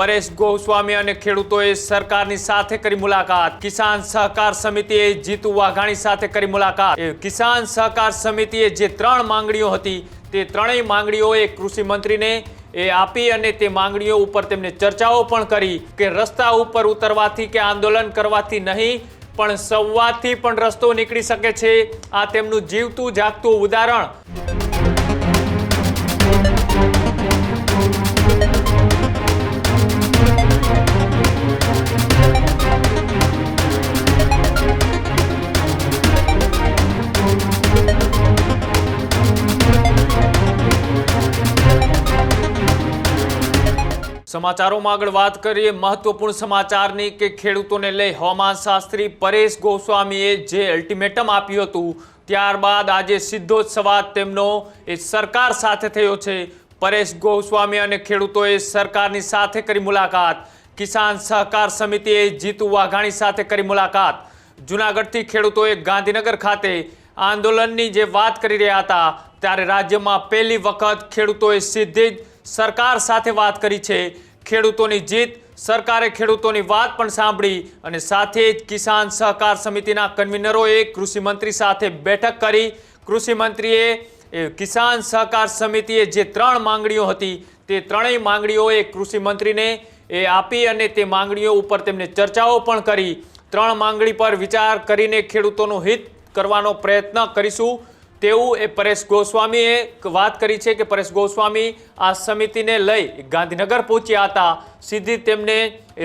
પરેશ ગોસ્વામી અને ખેડૂતોએ સરકારની સાથે કરી મુલાકાત. કિસાન સહકાર સમિતિએ જીતુ વાઘાણી સાથે કરી મુલાકાત. કિસાન સહકાર સમિતિએ જે ત્રણ માંગણીઓ હતી, તે ત્રણેય માંગણીઓએ કૃષિ મંત્રીને એ આપી અને તે માંગણીઓ ઉપર તેમને ચર્ચાઓ પણ કરી કે રસ્તા ઉપર ઉતરવાથી કે આંદોલન કરવાથી નહીં, પણ સંવાદથી પણ રસ્તો નીકળી શકે છે. આ તેમનું જીવતું જાગતું ઉદાહરણ. સમાચારોમાં આગળ વાત કરીએ. મહત્વપૂર્ણ સમાચારની કે ખેડૂતોને લઈ હવામાન શાસ્ત્રી પરેશ ગોસ્વામીએ જે અલ્ટિમેટમ આપ્યું હતું, ત્યારબાદ આજે સીધો જ સંવાદ તેમનો એ સરકાર સાથે થયો છે. પરેશ ગોસ્વામી અને ખેડૂતોએ સરકારની સાથે કરી મુલાકાત. કિસાન સહકાર સમિતિએ જીતુ વાઘાણી સાથે કરી મુલાકાત. જુનાગઢથી ખેડૂતોએ ગાંધીનગર ખાતે આંદોલનની જે વાત કરી રહ્યા હતા, ત્યારે રાજ્યમાં પહેલી વખત ખેડૂતોએ સીધી જ સરકાર સાથે વાત કરી છે. ખેડૂતોની જીત, સરકારે ખેડૂતોની વાત પણ સાંભળી અને સાથે જ કિસાન સહકાર સમિતિના કન્વીનરોએ કૃષિમંત્રી સાથે બેઠક કરી. કૃષિમંત્રીએ એ કિસાન સહકાર સમિતિએ જે ત્રણ માંગણીઓ હતી, તે ત્રણેય માંગણીઓએ કૃષિમંત્રીને એ આપી અને તે માંગણીઓ ઉપર તેમને ચર્ચાઓ પણ કરી. ત્રણ માંગણી પર વિચાર કરીને ખેડૂતોનું હિત કરવાનો પ્રયત્ન કરીશું. તેવું એ પરેશ ગોસ્વામીએ વાત કરી છે કે પરેશ ગોસ્વામી આ સમિતિને લઈ ગાંધીનગર પહોંચ્યા હતા. સીધી તેમને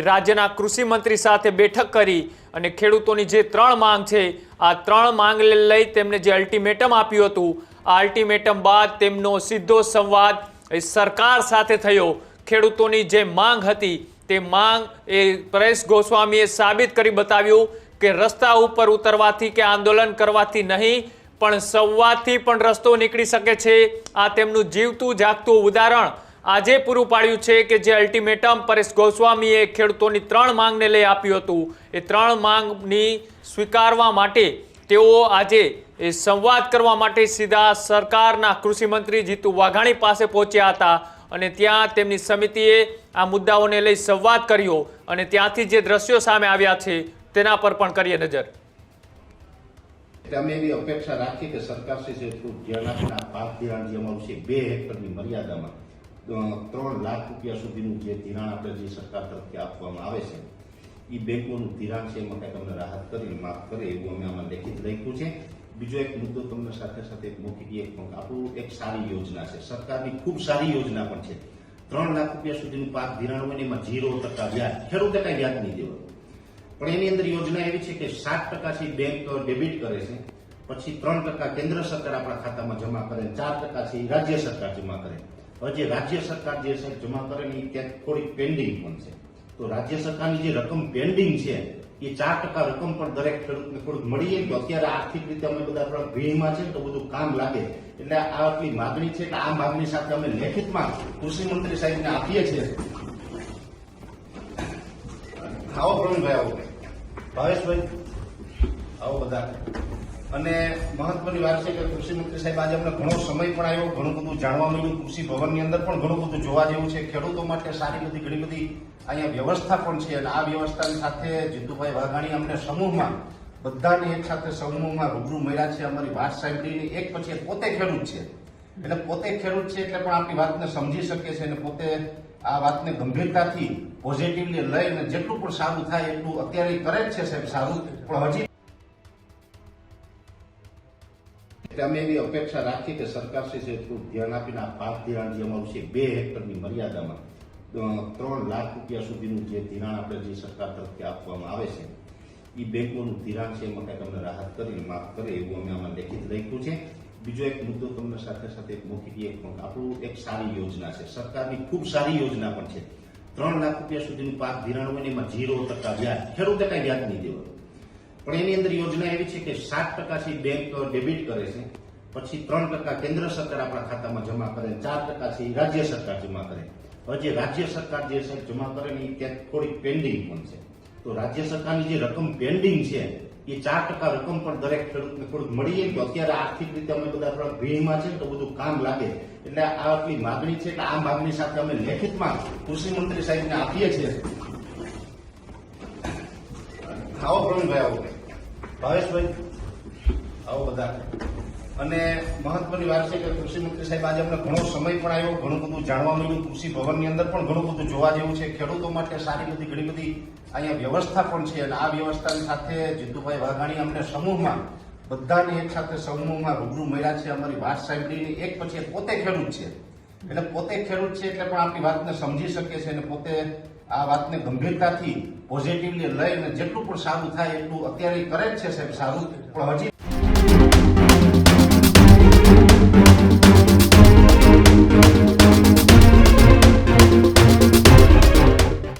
રાજ્યના કૃષિ મંત્રી સાથે બેઠક કરી અને ખેડૂતોની જે ત્રણ માંગ છે, આ ત્રણ માંગ લઈ તેમને જે અલ્ટિમેટમ આપ્યું હતું, આ અલ્ટિમેટમ બાદ તેમનો સીધો સંવાદ સરકાર સાથે થયો. ખેડૂતોની જે માંગ હતી, તે માંગ એ પરેશ ગોસ્વામીએ સાબિત કરી બતાવ્યું કે રસ્તા ઉપર ઉતરવાથી કે આંદોલન કરવાથી નહીં પણ સંવાદથી પણ રસ્તો નીકળી શકે છે. આ તેમનું જીવતું જાગતું ઉદાહરણ આજે પૂરું પાડ્યું છે કે જે અલ્ટિમેટમ પરેશ ગોસ્વામીએ ખેડૂતોની ત્રણ માંગને લઈ આપ્યું હતું. એ ત્રણ માંગની સ્વીકારવા માટે તેઓ આજે એ સંવાદ કરવા માટે સીધા સરકારના કૃષિમંત્રી જીતુ વાઘાણી પાસે પહોંચ્યા હતા અને ત્યાં તેમની સમિતિએ આ મુદ્દાઓને લઈ સંવાદ કર્યો અને ત્યાંથી જે દ્રશ્યો સામે આવ્યા છે તેના પર પણ કરીએ નજર. અમે એવી અપેક્ષા રાખીએ કે સરકાર શ્રી છે થોડું ધ્યાન આપીને આ પાક ધિરાણ જે અમારું છે બે હેક્ટરની મર્યાદામાં ત્રણ લાખ રૂપિયા સુધીનું જે ધિરાણ આપણે જે સરકાર તરફથી આપવામાં આવે છે એ બેંકોનું ધિરાણ છે એમાં કંઈક અમને રાહત કરીને માફ કરે એવું અમે આમાં લેખિત લખ્યું છે બીજો એક મુદ્દો તમને સાથે સાથે એક મૂકી પણ આપણું એક સારી યોજના છે સરકારની ખૂબ સારી યોજના પણ છે ત્રણ લાખ રૂપિયા સુધીનું પાક ધિરાણ હોય ને એમાં ઝીરો ટકા વ્યાજ ખેડૂતે કાંઈ વ્યાજ નહીં દેવાનું પણ એની અંદર યોજના એવી છે કે સાત ટકાથી બેંક ડેબિટ કરે છે, પછી ત્રણ ટકા કેન્દ્ર સરકાર આપણા ખાતામાં જમા કરે ચાર ટકાથી રાજ્ય સરકાર જમા કરે. હવે જે રાજ્ય સરકાર જે છે જમા કરે ને ત્યાં થોડીક પેન્ડિંગ પણ છે. તો રાજ્ય સરકારની જે રકમ પેન્ડિંગ છે એ ચાર ટકા રકમ પણ દરેક ખેડૂતને થોડુંક મળી જાય તો અત્યારે આર્થિક રીતે અમે બધા થોડા ભીડમાં છે તો બધું કામ લાગે. એટલે આ આટલી માગણી છે કે આ માગણી સાથે અમે લેખિતમાં કૃષિ મંત્રી સાહેબને આપીએ છીએ. આવો પ્રવીણભાઈ આવો. ભાવેશભાઈ આવો બધા. અને મહત્વની વાત છે કે કૃષિ મંત્રી સાહેબ, આજે અમને ઘણો સમય પણ આવ્યો, ઘણું બધું જાણવા મળ્યું. કૃષિ ભવનની અંદર પણ ઘણું બધું જોવા જેવું છે. ખેડૂતો માટે સારી બધી ઘણી બધી અહીંયા વ્યવસ્થા પણ છે. અને આ વ્યવસ્થાની સાથે જીતુભાઈ વાઘાણી અમને સમૂહમાં, બધાને એક સાથે સમૂહમાં રૂબરૂ મળ્યા છે. અમારી વાત સાંભળીને એક પછી એક પોતે ખેડૂત છે. એટલે પોતે ખેડૂત છે એટલે પણ આપણી વાતને સમજી શકે છે અને પોતે આ વાતને ગંભીરતાથી પોઝિટિવલી લઈને જેટલું પણ સારું થાય એટલું અત્યારે કરે જ છે સાહેબ સારું, પણ હજી એટલે અમે એવી અપેક્ષા રાખી કે સરકાર શ્રી થોડું ધ્યાન આપીને આ પાક ધિરાણ જે અમારું છે બે હેક્ટરની મર્યાદામાં ત્રણ લાખ રૂપિયા સુધીનું જે ધિરાણ આપણે જે સરકાર તરફથી આપવામાં આવે છે એ બેંકોનું ધિરાણ છે એમાં કંઈક અમને રાહત કરીને માફ કરે એવું અમે આમાં લેખિત લખ્યું છે. બીજો એક મુદ્દો તમને સાથે સાથે મૂકી એક પણ આપણું એક સારી યોજના છે. સરકારની ખૂબ સારી યોજના પણ છે. ત્રણ લાખ રૂપિયા સુધીનું પાક ધિરાણ હોય એમાં ઝીરો ટકા વ્યાજ. ખેડૂતે કાંઈ વ્યાજ નહીં દેવાનું. પણ એની અંદર યોજના એવી છે કે સાત ટકાથી બેંક ડેબિટ કરે છે, પછી ત્રણ ટકા કેન્દ્ર સરકાર આપણા ખાતામાં જમા કરે ચાર ટકાથી રાજ્ય સરકાર જમા કરે. હવે જે રાજ્ય સરકાર જે છે, જમા કરે ને એ ત્યાં થોડીક પેન્ડિંગ પણ છે. તો રાજ્ય સરકારની જે રકમ પેન્ડિંગ છે એ ચાર ટકા રકમ પણ દરેક ખેડૂતને થોડુંક મળી જાય તો અત્યારે આર્થિક રીતે અમે બધા થોડા ભીડમાં છે તો બધું કામ લાગે. એટલે આ આટલી માગણી છે એટલે આ માગણી સાથે અમે લેખિતમાં કૃષિ મંત્રી સાહેબને આપીએ છીએ. આવો પ્રવીણભાઈ, આવો. ભાવેશભાઈ, આવો બધા. અને મહત્વની વાત છે કે કૃષિ મંત્રી સાહેબ આજે અમને ઘણો સમય પણ આવ્યો ઘણું બધું જાણવા મળ્યું. કૃષિ ભવનની અંદર પણ ઘણું બધું જોવા જેવું છે. ખેડૂતો માટે સારી બધી ઘણી બધી અહીંયા વ્યવસ્થા પણ છે અને આ વ્યવસ્થાની સાથે જીતુભાઈ વાઘાણી અમને સમૂહમાં, બધાને એક સાથે સમૂહમાં રૂબરૂ મળ્યા છે. અમારી વાત સાંભળીને એક પછી પોતે ખેડૂત છે. એટલે પોતે ખેડૂત છે એટલે પણ આપણી વાતને સમજી શકે છે અને પોતે આ વાતને ગંભીરતાથી પોઝિટિવલી લઈને જેટલું પણ સારું થાય એટલું અત્યારે કરે જ છે સાહેબ સારું. પણ હજી